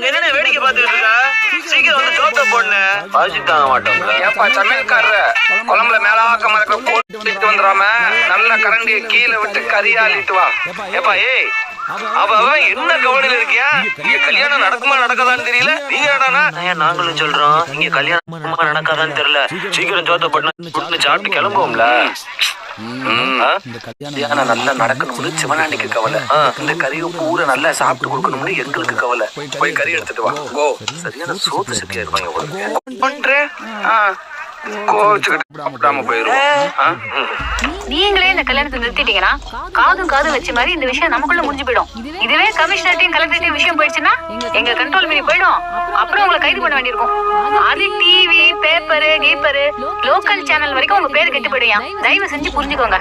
பாத்துக்கிட்டு இருக்க? சீக்கிரம் வந்து ஜோத்த போடணே பசி தாங்க மாட்டோம்ல. ஏப்பா சமையல்காரரு குழம்புல மேலாக்க மறக்க போட்டு வந்துடாம நல்ல கரண்டியை கீழே விட்டு கறியாலிட்டு வா. ஏப்பா ஏய் அவ அவன் என்ன கவனில இருக்கியா? இங்க கல்யாணம் நடக்குமா நடக்காதான்னு தெரியல. நீங்க நாங்களும் சொல்றோம். இங்க கல்யாணம் நடக்காதான்னு தெரியல. சீக்கிரம் சாப்பிட்டு கிளம்புவோம்ல? கல்யாணம் நல்லா நடக்கணும்னு சிவனாண்டிக்கு கவலை. இந்த கறியை பூரா நல்லா சாப்பிட்டு கொடுக்கணும்னு எங்களுக்கு கவலை. போய் கறி எடுத்துட்டு வா. கோ. சரியான சோத்து சட்டியா இருப்பாங்க உங்களுக்கு. பண்றேன் கோச்சுக்கிட்டு சாப்பிடாம போயிரும் நீங்களே இந்த கல்யாணத்தை நிறுத்திட்டீங்கன்னா காதும் காது வச்ச மாதிரி இந்த விஷயம் நமக்குள்ள முடிஞ்சு போயிடும். இதுவே கமிஷனர்ட்டையும் கலெக்டர்ட்டையும் விஷயம் போயிடுச்சுன்னா எங்க கண்ட்ரோல் மீறி போயிடும். அப்புறம் உங்களை கைது பண்ண வேண்டியிருக்கும். அது TV paper keeper local channel வரைக்கும் உங்க பேர் கெட்டு தயவு செஞ்சு புரிஞ்சுக்கோங்க.